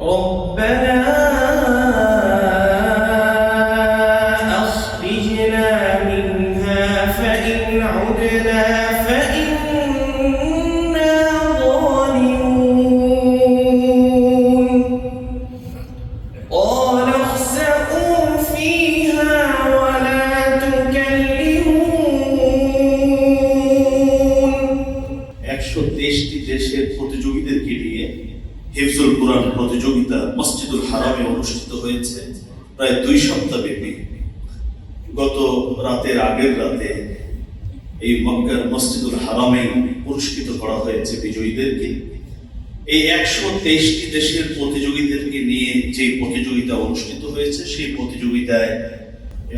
ربنا হিফজুল কোরআন প্রতিযোগিতা মসজিদুল হারামে অনুষ্ঠিত হয়েছে প্রায় দুই সপ্তাহ ব্যাপী। গত রাতের আগের রাতে এই মক্কার মসজিদুল হারামে পুরস্কৃত করা হয়েছে বিজয়ীদেরকে। এই একশো তেইশটি দেশের প্রতিযোগীদেরকে নিয়ে যে প্রতিযোগিতা অনুষ্ঠিত হয়েছে সেই প্রতিযোগিতায়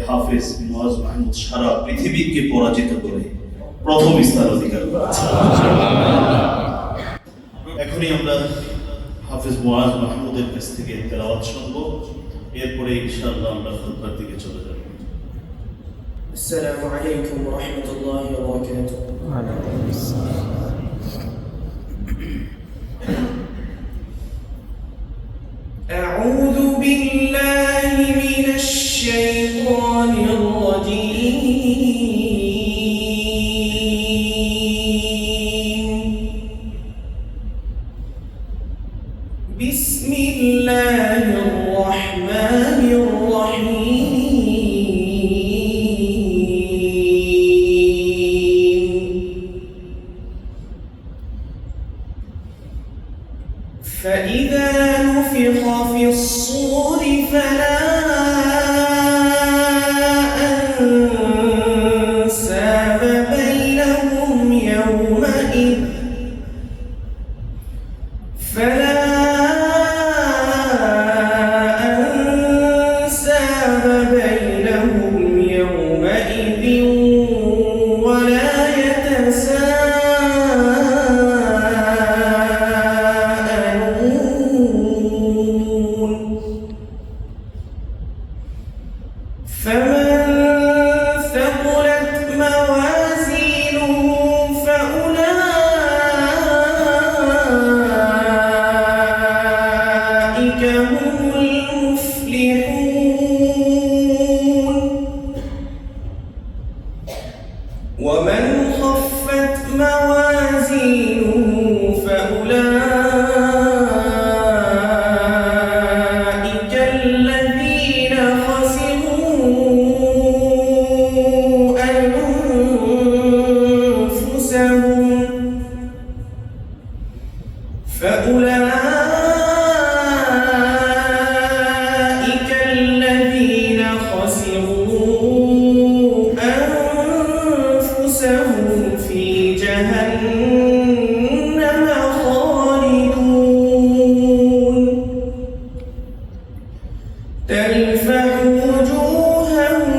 হাফেজ নওয়াজ মাহমুদ সারা পৃথিবীকে পরাজিত করে প্রথম স্থান অধিকার করেছে। এখনই আমরা হাফেজ মোয়াজ মাহমুদের কাছ থেকে তেলাওয়াত শুনব এরপরে ইনশাআল্লাহ আমরা খুতবার দিকে চলে যাব السلام عليكم ورحمة الله وبركاته أعوذ فإذا نفخ في الصور فلا أنساب بينهم 我们 أيفه وجوههم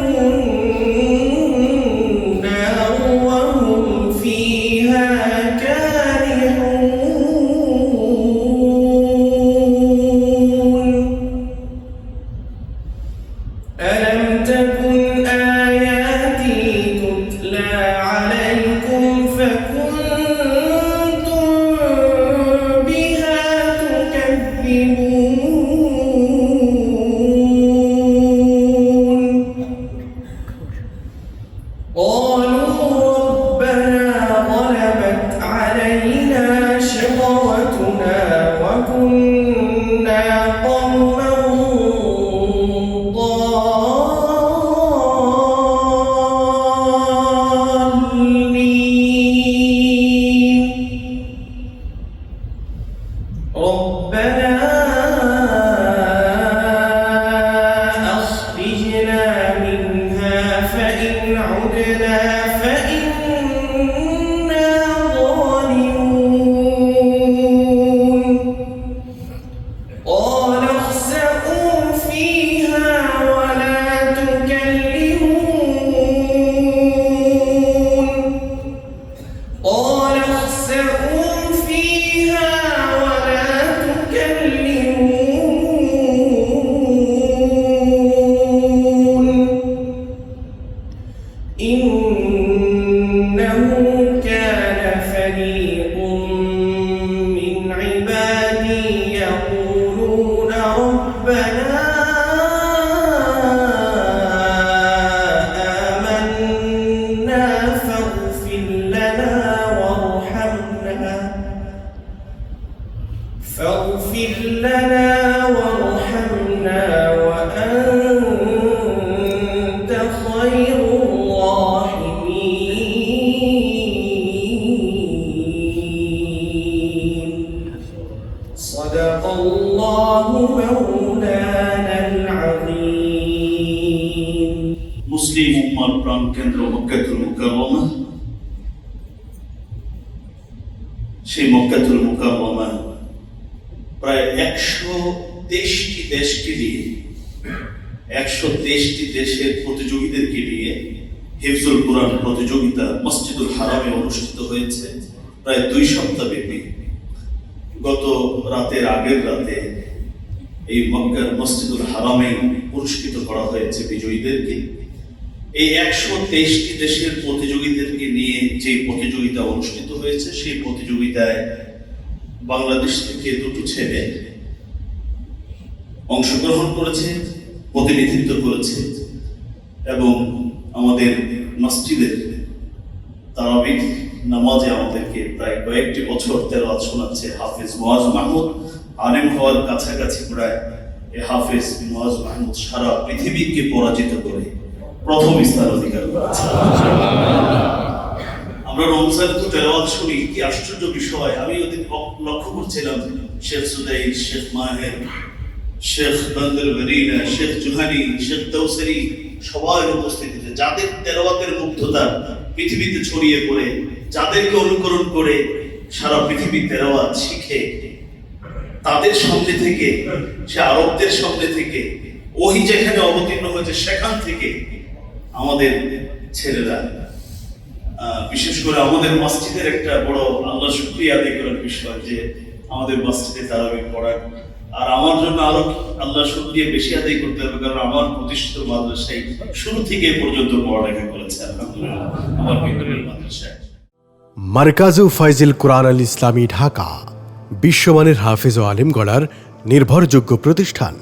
واغفر لنا وارحمنا وأنت خير الراحمين صدق الله مولانا العظيم মুসলিম উম্মার প্রাণ কেন্দ্র মক্কাতুল মুকাররমা সেই মক্কাতুল মুকাররমা প্রায় একশো তেইশটি দেশকে নিয়ে, একশো তেইশটি দেশের প্রতিযোগীদেরকে নিয়ে হিফজুল কোরআন প্রতিযোগিতা মসজিদুল হারামে অনুষ্ঠিত হয়েছে প্রায় দুই সপ্তাহ ব্যাপী। গত রাতের আগের রাতে এই মক্কার মসজিদুল হারামে পুরস্কৃত করা হয়েছে বিজয়ীদেরকে। এই একশো তেইশটি দেশের প্রতিযোগীদেরকে নিয়ে যে প্রতিযোগিতা অনুষ্ঠিত হয়েছে, সেই প্রতিযোগিতায় বাংলাদেশ থেকে দুটো ছেলে অংশগ্রহণ করেছে, প্রতিনিধিত্ব করেছে এবং আমাদের মসজিদের তারাবির নামাজে আমাদেরকে প্রায় কয়েকটি বছর তেলাওয়াত শোনাচ্ছে হাফিজ মোয়াজ মাহমুদ। আলেম হওয়ার কাছাকাছি প্রায় এই হাফিজ মোয়াজ মাহমুদ সারা পৃথিবীকে পরাজিত করে প্রথম স্থান অধিকার করেছে। আমরা রমজান তো তেলাওয়াত শুনি, কি আশ্চর্য বিষয়। আমি ওদিন লক্ষ্য করছিলাম, শেখ সুদাই শেখ মাহের, শেখ বন্দর মরিনা, শেখ জুহানি, শেখ দৌসরি সবাই উপস্থিতিতে যাদের তেলাওয়াতের মুগ্ধতা পৃথিবীতে ছড়িয়ে পড়ে, যাদেরকে অনুকরণ করে সারা পৃথিবী তেলাওয়াত শিখে, তাদের সামনে থেকে, সে আরবদের সামনে থেকে, ওহি যেখানে অবতীর্ণ হয়েছে, সেখান থেকে আমাদের ছেলেরা বিশেষ করে আমাদের মসজিদের একটা বড় আল্লাহ শুক্রিয়া আদায় করার বিষয় যে আমাদের মসজিদে তারাবি পড়ার। আর আমার জন্য আরও আল্লাহ শুক্রিয়া বেশি আদায় করতে হবে, কারণ আমার প্রতিষ্ঠিত মাদ্রাসায় শুরু থেকে পর্যন্ত পড়ালেখা করেছে আমার বিদ্যালয়ের মাদ্রাসায় মার্কাজু ফাইজিল কোরআন আল ইসলামী ঢাকা। বিশ্বমানের হাফিজ ও আলিম গড়ার নির্ভরযোগ্য প্রতিষ্ঠান।